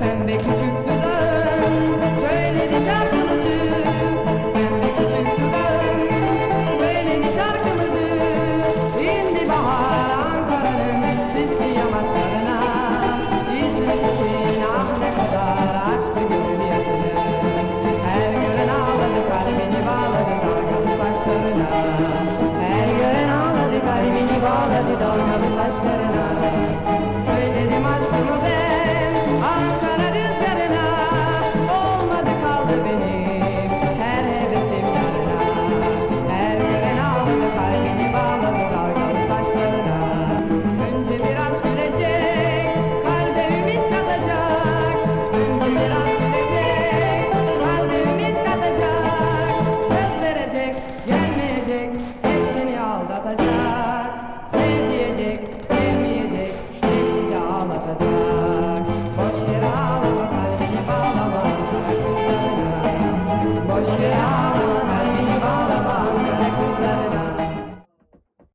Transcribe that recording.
Pembe küçük sevmeyecek, hep aldatacak. Sevdiyecek, sevmeyecek, hep seni ağlatacak. Boş yere ağlama kalbini bağlama, kızlarına. Boş yere ağlama.